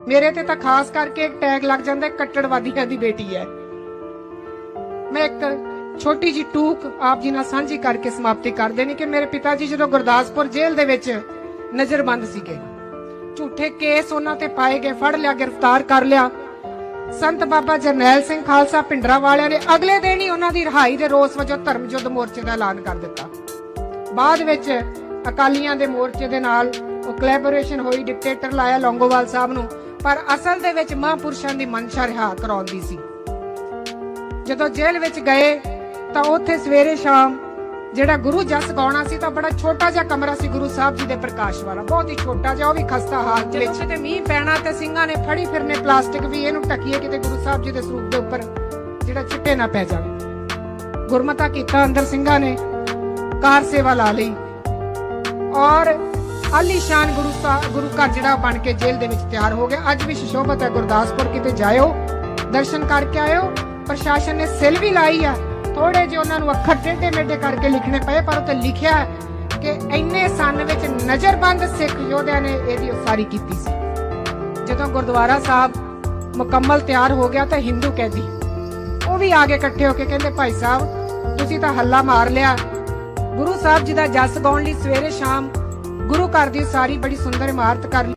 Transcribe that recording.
ਮੇਰੇ ਤੇ ਤਾਂ ਖਾਸ ਕਰਕੇ ਇੱਕ ਟੈਗ ਲੱਗ ਜਾਂਦਾ ਕੱਟੜਵਾਦੀਆਂ ਦੀ ਬੇਟੀ ਹੈ। ਮੈਂ ਇੱਕ ਛੋਟੀ ਜੀ ਟੂਕ ਆਪ ਜੀ ਨਾਲ ਸਾਂਝੀ ਕਰਕੇ ਸਮਾਪਤੀ ਕਰ ਦੇਣੀ ਕਿ ਮੇਰੇ ਪਿਤਾ ਜੀ ਜਦੋਂ ਗੁਰਦਾਸਪੁਰ ਜੇਲ੍ਹ ਦੇ ਵਿੱਚ ਨਜ਼ਰਬੰਦ ਸੀਗੇ, ਝੂਠੇ ਕੇਸ ਉਹਨਾਂ ਤੇ ਪਾਏ ਗਏ, ਫੜ ਲਿਆ, ਗ੍ਰਿਫਤਾਰ ਕਰ ਲਿਆ। ਸੰਤ ਬਾਬਾ ਜਰਨੈਲ ਸਿੰਘ ਖਾਲਸਾ ਪਿੰਡਰਾ ਵਾਲਿਆਂ ਨੇ ਅਗਲੇ ਦਿਨ ਹੀ ਉਹਨਾਂ ਦੀ ਰਿਹਾਈ ਦੇ ਰੋਸ ਵਜੋਂ ਧਰਮ ਯੁੱਧ ਮੋਰਚੇ ਦਾ ਐਲਾਨ ਕਰ ਦਿੱਤਾ। ਬਾਅਦ ਵਿੱਚ ਅਕਾਲੀਆਂ ਦੇ ਮੋਰਚੇ ਦੇ ਨਾਲ ਉਹ ਕੋਲੈਬੋਰੇਸ਼ਨ ਹੋਈ ਡਿਕਟੇਟਰ ਲਾਇਆ ਲੌਂਗੋਵਾਲ ਸਾਹਿਬ ਨੂੰ। ਪਰ ਅਸਲ ਦੇ ਵਿੱਚ ਮਹਾਂਪੁਰਸ਼ਾਂ ਦੀ ਮਨਸ਼ਾ ਰਿਹਾ ਕਰਾਉਂਦੀ ਸੀ। ਜਦੋਂ ਜੇਲ੍ਹ ਵਿੱਚ ਗਏ, ਤਾਂ ਉੱਥੇ ਸਵੇਰੇ ਸ਼ਾਮ ਜਿਹੜਾ ਗੁਰੂ ਜਸ ਗਾਉਣਾ ਸੀ, ਤਾਂ ਬੜਾ ਛੋਟਾ ਜਿਹਾ ਕਮਰਾ ਸੀ ਗੁਰੂ ਸਾਹਿਬ ਜੀ ਦੇ ਪ੍ਰਕਾਸ਼ ਵਾਲਾ। ਬਹੁਤ ਹੀ ਛੋਟਾ ਜਿਹਾ, ਉਹ ਵੀ ਖਸਤਾ ਹਾਲਤ ਵਿੱਚ ਤੇ ਮੀਂਹ ਪੈਣਾ ਤੇ ਸਿੰਘਾਂ ਨੇ ਫੜੀ ਫਿਰਨੇ ਪਲਾਸਟਿਕ ਵੀ, ਇਹਨੂੰ ਢੱਕੀਏ ਕਿਤੇ ਗੁਰੂ ਸਾਹਿਬ ਜੀ ਦੇ ਸਰੂਪ ਦੇ ਉੱਪਰ, ਜਿਹੜਾ ਚਿੱਟੇ ਨਾ ਪੈ ਜਾਵੇ। ਗੁਰਮਤਾ ਕੀਤਾ ਅੰਦਰ ਸਿੰਘਾਂ ਨੇ, ਕਾਰ ਸੇਵਾ ਲਾ ਲਈ। ਔਰ ਆਲੀਸ਼ਾਨ ਗੁਰੂ ਗੁਰੂ ਘਰ ਜਿਹੜਾ ਬਣ ਕੇ ਜੇਲ੍ਹ ਦੇ ਵਿੱਚ ਤਿਆਰ ਹੋ ਗਿਆ। ਅੱਜ ਵੀ ਸ਼ੋਭਤ ਹੈ ਗੁਰਦਾਸਪੁਰ, ਕਿਤੇ ਜਾਇਓ, ਦਰਸ਼ਨ ਕਰਕੇ ਆਇਓ। ਪ੍ਰਸ਼ਾਸਨ ਨੇ ਸਿਲ ਵੀ ਲਾਈ ਆ। ਥੋੜੇ ਜਿਹੇ ਉਹਨਾਂ ਨੂੰ ਅੱਖਰ ਟੇਢੇ ਮੇਢੇ ਕਰਕੇ ਲਿਖਣੇ ਪਏ, ਪਰ ਉੱਤੇ ਲਿਖਿਆ ਕਿ ਇੰਨੇ ਸੰਨ ਵਿੱਚ ਨਜ਼ਰਬੰਦ ਸਿੱਖ ਯੋਧਿਆਂ ਨੇ ਇਹਦੀ ਉਸਾਰੀ ਕੀਤੀ ਸੀ। ਜਦੋਂ ਗੁਰਦੁਆਰਾ ਸਾਹਿਬ ਮੁਕੰਮਲ ਤਿਆਰ ਹੋ ਗਿਆ ਤਾਂ ਹਿੰਦੂ ਕੈਦੀ ਉਹ ਵੀ ਆ ਕੇ ਇਕੱਠੇ ਹੋ ਕੇ ਕਹਿੰਦੇ, ਭਾਈ ਸਾਹਿਬ, ਤੁਸੀਂ ਤਾਂ ਹੱਲਾ ਮਾਰ ਲਿਆ। ਗੁਰੂ ਸਾਹਿਬ ਜੀ ਦਾ ਜਸ ਗਾਉਣ ਲਈ ਸਵੇਰੇ ਸ਼ਾਮ ਗੁਰੂ ਘਰ ਦੀ ਸਾਰੀ ਬੜੀ ਸੁੰਦਰ ਇਮਾਰਤ ਕਰ ਲਈ।